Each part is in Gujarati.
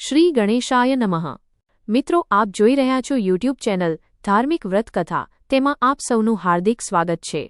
શ્રી ગણેશાય નમઃ. મિત્રો, આપ જોઈ રહ્યા છો યુટ્યુબ ચેનલ ધાર્મિક વ્રત કથા તેમાં આપ સૌનું હાર્દિક સ્વાગત છે.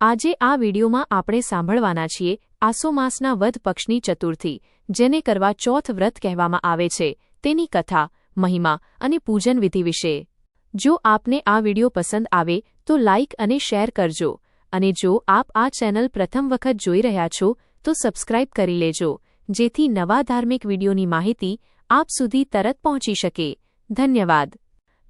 આજે આ વિડીયોમાં આપણે સાંભળવાના છીએ આસો માસના વધ પક્ષની ચતુર્થી, જેને કરવા ચોથ વ્રત કહેવામાં આવે છે. તેની કથા, મહિમા અને પૂજન વિધિ વિશે. જો આપને આ વીડિયો પસંદ આવે, તો લાઇક અને શેર કરજો. અને જો આપ આ ચેનલ પ્રથમ વખત જોઈ રહ્યા છો, તો સબસ્ક્રાઇબ કરી લેજો. જેથી નવા ધાર્મિક વિડીયોની માહિતી આપ સુધી તરત પહોંચી શકે. ધન્યવાદ.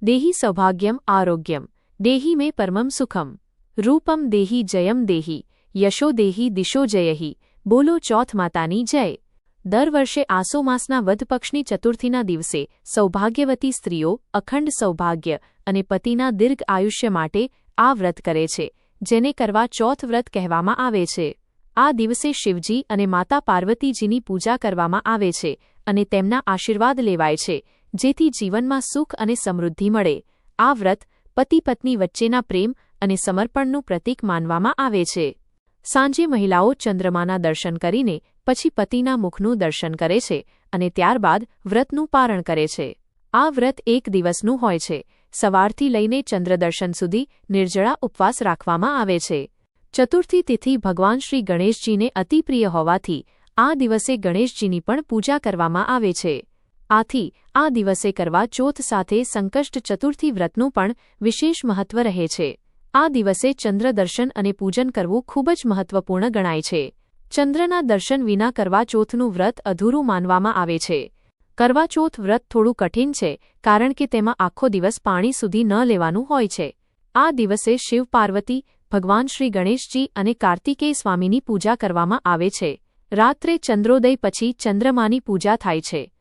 દેહી સૌભાગ્યમ આરોગ્યમ. દેહી મે પરમમ સુખમ. રૂપમ દેહી જયમ દેહી. યશો દેહી દિશો જયહી. બોલો ચોથ માતાની જય. દર વર્ષે આસો માસના વધપક્ષની ચતુર્થીના દિવસે સૌભાગ્યવતી સ્ત્રીઓ, અખંડ સૌભાગ્ય અને પતિના દીર્ઘ આયુષ્ય માટે આ વ્રત કરે છે, જેને કરવા ચોથ વ્રત કહેવામાં આવે છે. આ દિવસે શિવજી અને માતા પાર્વતીજીની પૂજા કરવામાં આવે છે અને તેમના આશીર્વાદ લેવાય છે, જેથી જીવનમાં સુખ અને સમૃદ્ધિ મળે. આ વ્રત પતિ પત્ની વચ્ચેના પ્રેમ અને સમર્પણનું પ્રતીક માનવામાં આવે છે. સાંજે મહિલાઓ ચંદ્રમાના દર્શન કરીને પછી પતિના મુખનું દર્શન કરે છે અને ત્યારબાદ વ્રતનું પારણ કરે છે. આ વ્રત એક દિવસનું હોય છે. સવારથી લઈને ચંદ્રદર્શન સુધી નિર્જળા ઉપવાસ રાખવામાં આવે છે. ચતુર્થી તિથિ ભગવાન શ્રી ગણેશજીને અતિપ્રિય હોવાથી આ દિવસે ગણેશજીની પણ પૂજા કરવામાં આવે છે. આથી, આ દિવસે કરવા ચોથ સાથે સંકષ્ટ ચતુર્થી વ્રતનું પણ વિશેષ મહત્વ રહે છે. આ દિવસે ચંદ્ર દર્શન અને પૂજન કરવું ખૂબ જ મહત્વપૂર્ણ ગણાય છે. ચંદ્રના દર્શન વિના કરવા ચોથનું વ્રત અધૂરું માનવામાં આવે છે. કરવા ચોથ વ્રત થોડું કઠિન છે, કારણ કે તેમાં આખો દિવસ પાણી સુધી ન લેવાનું હોય છે. આ દિવસે શિવ પાર્વતી, ભગવાન શ્રી ગણેશજી અને કાર્તિકેય સ્વામીની પૂજા કરવામાં આવે છે. રાત્રે ચંદ્રોદય પછી ચંદ્રમાની પૂજા થાય છે.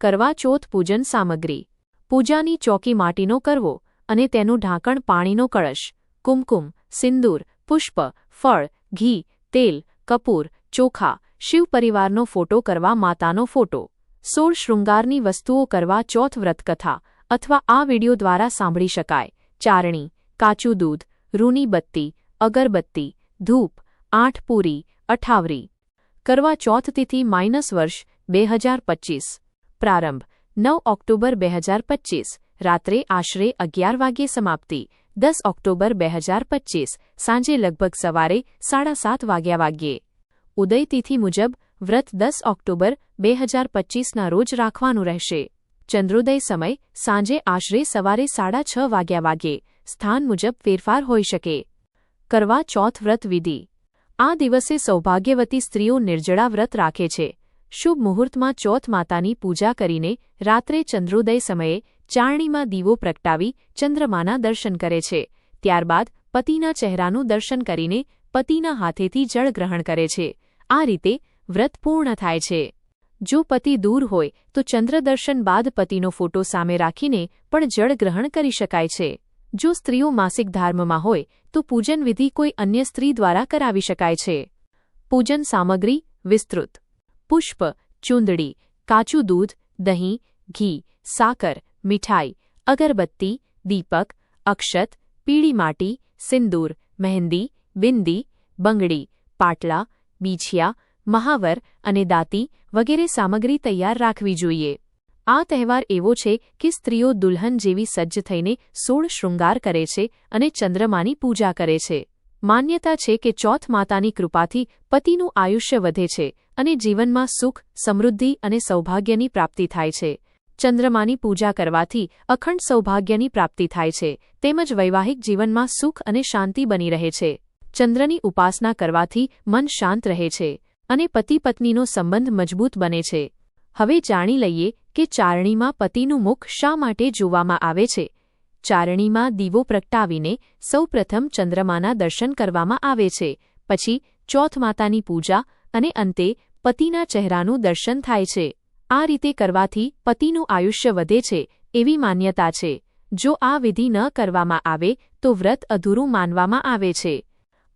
કરવા ચોથ પૂજન સામગ્રી. પૂજાની ચોકી માટીનો કરવો અને તેનું ઢાંકણ પાણીનો કળશ. કુમકુમ, સિંદૂર, પુષ્પ, ફળ, ઘી, તેલ, કપૂર, ચોખા, શિવ પરિવારનો ફોટો કરવા માતાનો ફોટો. સોળ શૃંગારની વસ્તુઓ કરવા ચોથ વ્રતકથા અથવા આ વિડિયો દ્વારા સાંભળી શકાય. ચારણી, કાચું દૂધ, રૂની બત્તી, અગરબત્તી, ધૂપ, આઠ પૂરી, અઠાવરી. કરવા ચોથ તિથિ માઇનસ વર્ષ બે હજાર પચીસ. પ્રારંભ, નવ ઓક્ટોબર બે હજાર પચીસ. રાત્રે આશરે અગિયાર વાગ્યે સમાપ્તિ, દસ ઓક્ટોબર બે હજાર પચીસ. સાંજે લગભગ સવારે સાડા સાત વાગ્યા વાગ્યે. ઉદય તિથિ મુજબ, વ્રત દસ ઓક્ટોબર બે હજાર પચીસના રોજ રાખવાનું રહેશે. ચંદ્રોદય સમય, સાંજે આશરે સવારે સાડા છ વાગ્યા વાગ્યે. સ્થાન મુજબ ફેરફાર હોઈ શકે. કરવા ચોથ વ્રત વિધિ. આ દિવસે સૌભાગ્યવતી સ્ત્રીઓ નિર્જળા વ્રત રાખે છે. શુભ મુહૂર્તમાં ચોથ માતાની પૂજા કરીને રાત્રે ચંદ્રોદય સમયે ચારણીમાં દીવો પ્રગટાવી ચંદ્રમાના દર્શન કરે છે. ત્યારબાદ પતિના ચહેરાનું દર્શન કરીને પતિના હાથેથી જળ ગ્રહણ કરે છે. આ રીતે વ્રત પૂર્ણ થાય છે. જો પતિ દૂર હોય તો ચંદ્રદર્શન બાદ પતિનો ફોટો સામે રાખીને પણ જળ ગ્રહણ કરી શકાય છે. જો સ્ત્રીઓ માસિક ધર્મમાં હોય, તો પૂજન વિધિ કોઈ અન્ય સ્ત્રી દ્વારા કરાવી શકાય છે. પૂજન સામગ્રી, વિસ્તૃત. પુષ્પ, ચૂંદડી, કાચું દૂધ, દહીં, ઘી, સાકર, મીઠાઈ, અગરબત્તી, દીપક, અક્ષત, પીળી માટી, સિંદૂર, મહેંદી, બિંદી, બંગડી, પાટલા, બીછિયા, મહાવર અને દાંતી વગેરે સામગ્રી તૈયાર રાખવી જોઈએ. આ તહેવાર એવો છે કે સ્ત્રીઓ દુલ્હન જેવી સજ્જ થઈને સોળ શૃંગાર કરે છે અને ચંદ્રમાની પૂજા કરે છે. માન્યતા છે કે ચોથ માતાની કૃપાથી પતિનું આયુષ્ય વધે છે અને જીવનમાં સુખ, સમૃદ્ધિ અને સૌભાગ્યની પ્રાપ્તિ થાય છે. ચંદ્રમાની પૂજા કરવાથી અખંડ સૌભાગ્યની પ્રાપ્તિ થાય છે, તેમજ વૈવાહિક જીવનમાં સુખ અને શાંતિ બની રહે છે. ચંદ્રની ઉપાસના કરવાથી મન શાંત રહે છે અને પતિ પત્નીનો સંબંધ મજબૂત બને છે. હવે જાણી લઈએ કે ચારણીમાં પતિનું મુખ શા માટે જોવામાં આવે છે? ચારણીમાં દીવો પ્રગટાવીને સૌપ્રથમ ચંદ્રમાના દર્શન કરવામાં આવે છે, પછી ચોથ માતાની પૂજા અને અંતે પતિના ચહેરાનું દર્શન થાય છે. આ રીતે કરવાથી પતિનું આયુષ્ય વધે છે એવી માન્યતા છે. જો આ વિધિ ન કરવામાં આવે, તો વ્રત અધૂરું માનવામાં આવે છે.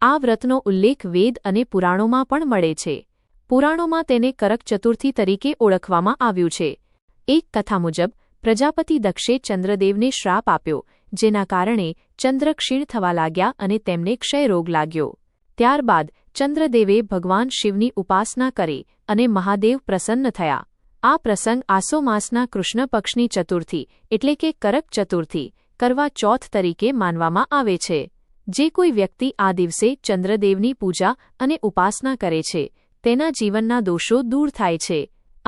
આ વ્રતનો ઉલ્લેખ વેદ અને પુરાણોમાં પણ મળે છે. પુરાણોમાં તેને કરક ચતુર્થી તરીકે ઓળખવામાં આવ્યું છે. એક કથા મુજબ, પ્રજાપતિ દક્ષે ચંદ્રદેવને શ્રાપ આપ્યો, જેના કારણે ચંદ્ર ક્ષીણ થવા લાગ્યા અને તેમને ક્ષયરોગ લાગ્યો. ત્યારબાદ, ચંદ્રદેવે ભગવાન શિવની ઉપાસના કરી અને મહાદેવ પ્રસન્ન થયા. આ પ્રસંગ આસો માસના કૃષ્ણ પક્ષની ચતુર્થી, એટલે કે કરક ચતુર્થી, કરવા ચોથ તરીકે માનવામાં આવે છે. જે કોઈ વ્યક્તિ આ દિવસે ચંદ્રદેવની પૂજા અને ઉપાસના કરે છે, તેના જીવનના દોષો દૂર થાય છે.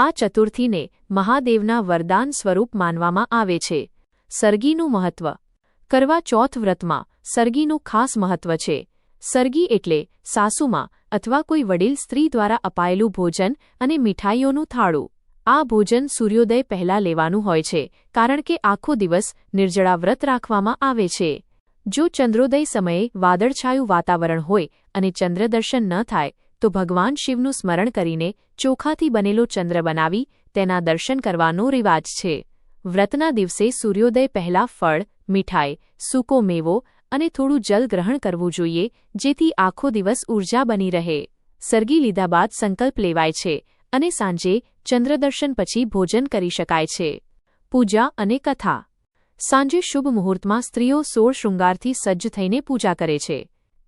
આ ચતુર્થીને મહાદેવના વરદાન સ્વરૂપ માનવામાં આવે છે. સરગીનું મહત્વ. કરવા ચોથ વ્રતમાં સરગીનું ખાસ મહત્વ છે. સરગી એટલે સાસુમાં અથવા કોઈ વડીલ સ્ત્રી દ્વારા અપાયેલું ભોજન અને મીઠાઈઓનું થાળું. આ ભોજન સૂર્યોદય પહેલા લેવાનું હોય છે, કારણ કે આખો દિવસ નિર્જળા વ્રત રાખવામાં આવે છે. જો ચંદ્રોદય સમયે વાદળછાયું વાતાવરણ હોય અને ચંદ્રદર્શન ન થાય તો ભગવાન શિવનું સ્મરણ કરીને ચોખાથી બનેલો ચંદ્ર બનાવી તેના દર્શન કરવાનો રિવાજ છે. વ્રતના દિવસે સૂર્યોદય પહેલા ફળ, મીઠાઈ, સૂકો મેવો અને થોડું જલ ગ્રહણ કરવું જોઈએ, જેથી આખો દિવસ ઊર્જા બની રહે. સરગી લીધા બાદ સંકલ્પ લેવાય છે અને સાંજે ચંદ્રદર્શન પછી ભોજન કરી શકાય છે. પૂજા અને કથા. સાંજે શુભ મુહૂર્તમાં સ્ત્રીઓ સોળ શૃંગારથી સજ્જ થઈને પૂજા કરે છે.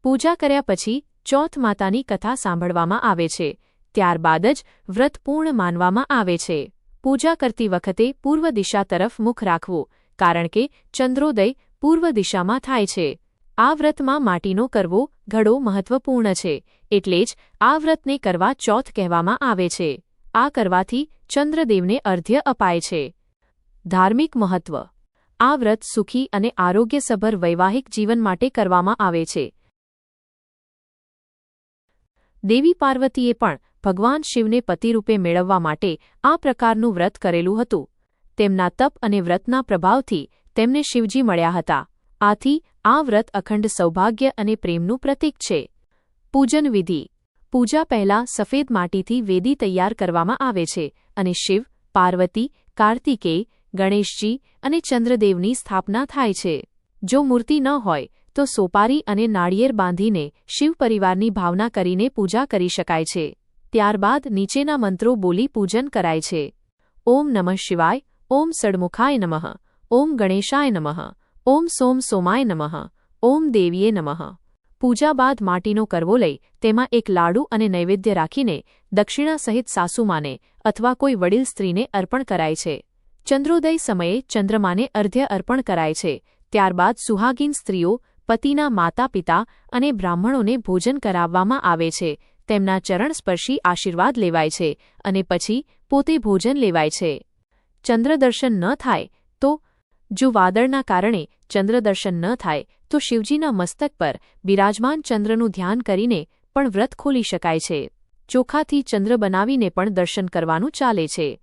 પૂજા કર્યા પછી ચોથ માતાની કથા સાંભળવામાં આવે છે. ત્યારબાદ જ વ્રત પૂર્ણ માનવામાં આવે છે. પૂજા કરતી વખતે પૂર્વ દિશા તરફ મુખ રાખવું, કારણ કે ચંદ્રોદય પૂર્વ દિશામાં થાય છે. આ વ્રતમાં માટીનો કરવો ઘડો મહત્વપૂર્ણ છે, એટલે જ આ વ્રતને કરવા ચોથ કહેવામાં આવે છે. આ કરવાથી ચંદ્રદેવને અર્ધ્ય અપાય છે. ધાર્મિક મહત્વ. આ વ્રત સુખી અને આરોગ્યસભર વૈવાહિક જીવન માટે કરવામાં આવે છે. દેવી પાર્વતીએ પણ ભગવાન શિવને પતિરૂપે મેળવવા માટે આ પ્રકારનું વ્રત કરેલું હતું. તેમના તપ અને વ્રતના પ્રભાવથી તેમને શિવજી મળ્યા હતા. આથી આ વ્રત અખંડ સૌભાગ્ય અને પ્રેમનું પ્રતીક છે. પૂજન વિધિ. પૂજા પહેલા સફેદ માટીથી વેદી તૈયાર કરવામાં આવે છે અને શિવ, પાર્વતી, કાર્તિકેય, ગણેશજી અને ચંદ્રદેવની સ્થાપના થાય છે. જો મૂર્તિ ન હોય તો સોપારી અને નાળિયેર બાંધીને શિવ પરિવારની ભાવના કરીને પૂજા કરી શકાય છે. ત્યારબાદ નીચેના મંત્રો બોલી પૂજન કરાય છે. ઓમ નમઃ શિવાય, ઓમ સડમુખાય નમઃ, ઓમ ગણેશાય નમઃ, ઓમ સોમ સોમાય નમઃ, ઓમ દેવીએ નમઃ. પૂજા બાદ માટીનો કરવો લઈ તેમાં એક લાડુ અને નૈવેદ્ય રાખીને દક્ષિણા સહિત સાસુમાને અથવા કોઈ વડીલ સ્ત્રીને અર્પણ કરાય છે. ચંદ્રોદય સમયે ચંદ્રમાને અર્ધ્ય અર્પણ કરાય છે. ત્યારબાદ સુહાગીન સ્ત્રીઓ પતિના માતા પિતા અને બ્રાહ્મણોને ભોજન કરાવવામાં આવે છે. તેમના ચરણસ્પર્શી આશીર્વાદ લેવાય છે અને પછી પોતે ભોજન લેવાય છે. ચંદ્રદર્શન ન થાય તો, જો વાદળના કારણે ચંદ્રદર્શન ન થાય, તો શિવજીના મસ્તક પર બિરાજમાન ચંદ્રનું ધ્યાન કરીને પણ વ્રત ખોલી શકાય છે. ચોખાથી ચંદ્ર બનાવીને પણ દર્શન કરવાનું ચાલે છે.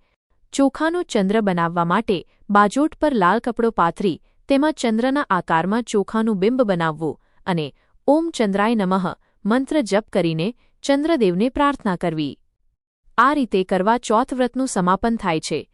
ચોખાનો ચંદ્ર બનાવવા માટે બાજોટ પર લાલ કપડો પાથરી તેમાં ચંદ્રના આકારમાં ચોખાનું બિંબ બનાવવું અને ઓમ ચંદ્રાય નમઃ મંત્ર જપ કરીને ચંદ્રદેવને પ્રાર્થના કરવી. આ રીતે કરવા ચોથ વ્રતનું સમાપન થાય છે.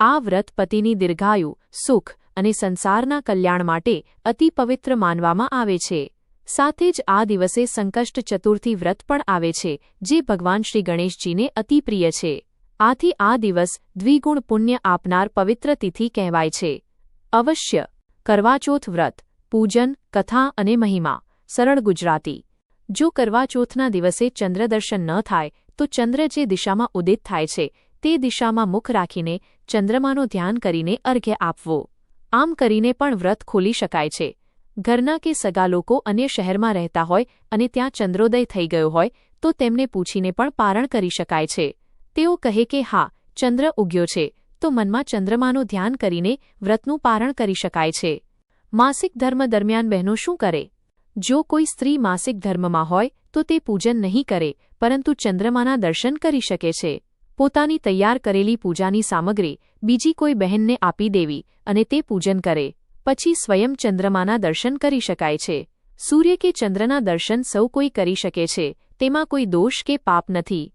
આ વ્રત પતિની દીર્ઘાયુ, સુખ અને સંસારના કલ્યાણ માટે અતિ પવિત્ર માનવામાં આવે છે. સાથે જ આ દિવસે સંકષ્ટ ચતુર્થી વ્રત પણ આવે છે, જે ભગવાન શ્રી ગણેશજીને અતિ પ્રિય છે. આથી આ દિવસ દ્વિગુણ પુણ્ય આપનાર પવિત્ર તિથિ કહેવાય છે. અવશ્ય કરવાચોથ વ્રત, પૂજન, કથા અને મહિમા. સરળ ગુજરાતી. જો કરવાચોથના દિવસે ચંદ્રદર્શન ન થાય, તો ચંદ્ર જે દિશામાં ઉદિત થાય છે, તે દિશામાં મુખ રાખીને ચંદ્રમાનો ધ્યાન કરીને અર્ઘ્ય આપવો. આમ કરીને પણ વ્રત ખોલી શકાય છે. ઘરના કે સગા લોકો અન્ય શહેરમાં રહેતા હોય અને ત્યાં ચંદ્રોદય થઈ ગયો હોય, તો તેમને પૂછીને પણ પારણ કરી શકાય છે. તેઓ કહે કે, હા, ચંદ્ર ઉગ્યો છે. તો મનમાં ચંદ્રમાનું ધ્યાન કરીને વ્રતનું પારણ કરી શકાય છે. માસિક ધર્મ દરમિયાન બહેનો શું કરે? જો કોઈ સ્ત્રી માસિક ધર્મમાં હોય, તો તે પૂજન નહીં કરે, પરંતુ ચંદ્રમાના દર્શન કરી શકે છે. પોતાની તૈયાર કરેલી પૂજાની સામગ્રી બીજી કોઈ બહેનને આપી દેવી અને તે પૂજન કરે. પછી સ્વયં ચંદ્રમાના દર્શન કરી શકાય છે. સૂર્ય કે ચંદ્રના દર્શન સૌ કોઈ કરી શકે છે, તેમાં કોઈ દોષ કે પાપ નથી.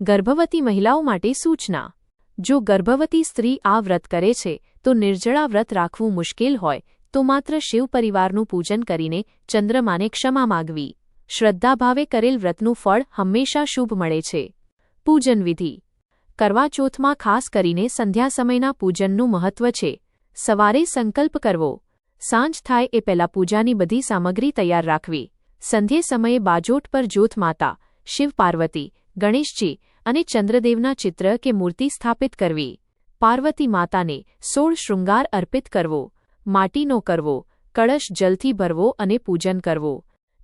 ગર્ભવતી મહિલાઓ માટે સૂચના. જો ગર્ભવતી સ્ત્રી આ વ્રત કરે છે, તો નિર્જળા વ્રત રાખવું મુશ્કેલ હોય, તો માત્ર શિવ પરિવારનું પૂજન કરીને ચંદ્રમાને ક્ષમા માગવી. શ્રદ્ધાભાવે કરેલ વ્રતનું ફળ હંમેશા શુભ મળે છે. પૂજન વિધિ. કરવા ખાસ કરીને સંધ્યા સમયના પૂજનનું મહત્વ છે. સવારે સંકલ્પ કરવો. સાંજ થાય એ પહેલા પૂજાની બધી સામગ્રી તૈયાર રાખવી. સંધ્યે સમયે બાજોટ પર જ્યોત માતા, શિવ પાર્વતી, ગણેશજી અને ચંદ્રદેવના ચિત્ર કે મૂર્તિ સ્થાપિત કરવી. પાર્વતી માતાને સોળ શૃંગાર અર્પિત કરવો, માટીનો કરવો, કળશ જલથી ભરવો અને પૂજન કરવો.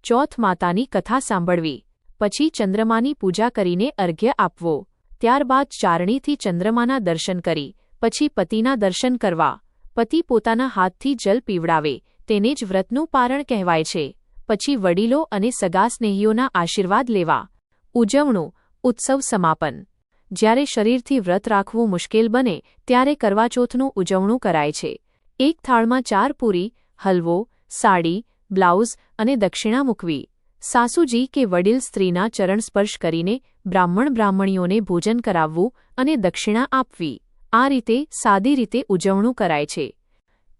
ચોથ માતાની કથા સાંભળવી. પછી ચંદ્રમાની પૂજા કરીને અર્ઘ્ય આપવો. ત્યારબાદ ચારણીથી ચંદ્રમાના દર્શન કરી, પછી પતિના દર્શન કરવા. પતિ પોતાના હાથથી જલ પીવડાવે, તેને જ વ્રતનું પારણ કહેવાય છે. પછી વડીલો અને સગા સ્નેહીઓના આશીર્વાદ લેવા. ઉજવણું ઉત્સવ સમાપન. જ્યારે શરીરથી વ્રત રાખવું મુશ્કેલ બને, ત્યારે કરવાચોથનું ઉજવણું કરાય છે. એક થાળમાં ચાર પૂરી, હલવો, સાડી, બ્લાઉઝ અને દક્ષિણા મૂકવી. સાસુજી કે વડીલ સ્ત્રીના ચરણ સ્પર્શ કરીને બ્રાહ્મણ બ્રાહ્મણીઓને ભોજન કરાવવું અને દક્ષિણા આપવી. આ રીતે સાદી રીતે ઉજવણું કરાય છે.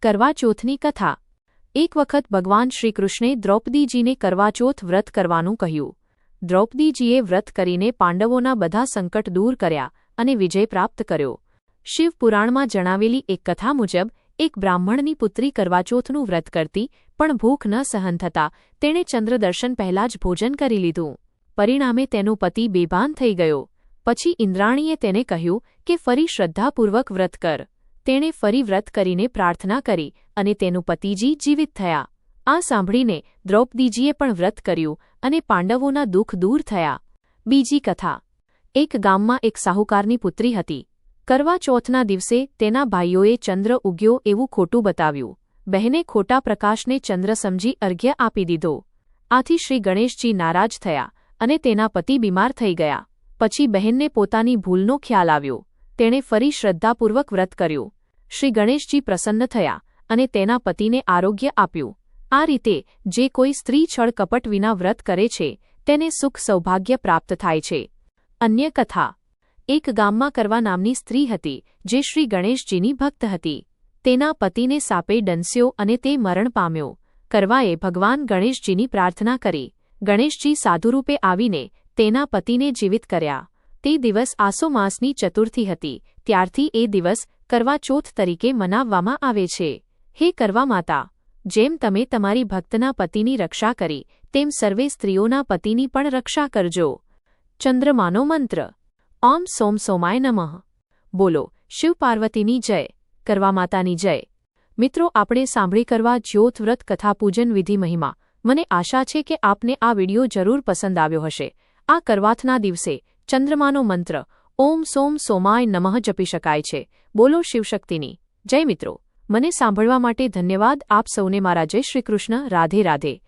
કરવાચોથની કથા. એક વખત ભગવાન શ્રીકૃષ્ણે દ્રૌપદીજીને કરવાચોથ વ્રત કરવાનું કહ્યું. દ્રૌપદીજીએ વ્રત કરીને પાંડવોના બધા સંકટ દૂર કર્યા અને વિજય પ્રાપ્ત કર્યો. શિવપુરાણમાં જણાવેલી એક કથા મુજબ, એક બ્રાહ્મણની પુત્રી કરવાચોથનું વ્રત કરતી, પણ ભૂખ ન સહન થતા, તેણે ચંદ્રદર્શન પહેલાં જ ભોજન કરી લીધું. પરિણામે તેનો પતિ બેભાન થઈ ગયો. પછી ઇન્દ્રાણીએ તેને કહ્યું કે ફરી શ્રદ્ધાપૂર્વક વ્રત કર. તેણે ફરી વ્રત કરીને પ્રાર્થના કરી અને તેનું પતિજી જીવિત થયા. આ સાંભળીને દ્રૌપદીજીએ પણ વ્રત કર્યું અને પાંડવોના દુઃખ દૂર થયા. બીજી કથા. એક ગામમાં એક સાહુકારની પુત્રી હતી. કરવા ચોથના દિવસે તેના ભાઈઓએ ચંદ્ર ઉગ્યો એવું ખોટું બતાવ્યું. બહેને ખોટા પ્રકાશને ચંદ્ર સમજી અર્ઘ્ય આપી દીધો. આથી શ્રી ગણેશજી નારાજ થયા અને તેના પતિ બીમાર થઈ ગયા. પછી બહેનને પોતાની ભૂલનો ખ્યાલ આવ્યો. તેણે ફરી શ્રદ્ધાપૂર્વક વ્રત કર્યું. શ્રી ગણેશજી પ્રસન્ન થયા અને તેના પતિને આરોગ્ય આપ્યું. આ રીતે, જે કોઈ સ્ત્રી છળ કપટ વિના વ્રત કરે છે, તેને સુખ સૌભાગ્ય પ્રાપ્ત થાય છે. અન્ય કથા. એક ગામમાં કરવા નામની સ્ત્રી હતી, જે શ્રી ગણેશજીની ભક્ત હતી. તેના પતિને સાપે ડંસ્યો અને તે મરણ પામ્યો. કરવાએ ભગવાન ગણેશજીની પ્રાર્થના કરી. ગણેશજી સાધુરૂપે આવીને તેના પતિને જીવિત કર્યા. તે દિવસ આસો માસની ચતુર્થી હતી. ત્યારથી એ દિવસ કરવા ચોથ તરીકે મનાવવામાં આવે છે. હે કરવા માતા જેમ તમે તમારી ભક્તના પતિની રક્ષા કરી, તેમ સર્વે સ્ત્રીઓના પતિની પણ રક્ષા કરજો. ચંદ્રમાનો મંત્ર. ઓમ સોમ સોમાય નમઃ. બોલો, શિવ પાર્વતીની જય, કરવા માતાની જય. મિત્રો, આપણે સાંભળી કરવા જ્યોત વ્રત કથા પૂજન વિધિ મહિમા. મને આશા છે કે આપને આ વિડિયો જરૂર પસંદ આવ્યો હશે. આ કરવાથના દિવસે ચંદ્રમાનો મંત્ર, ઓમ સોમ સોમાય નમઃ જપી શકાય છે. બોલો શિવશક્તિની. જય મિત્રો. મને સાંભળવા માટે ધન્યવાદ. આપ સૌને મારા જય શ્રીકૃષ્ણ રાધે રાધે.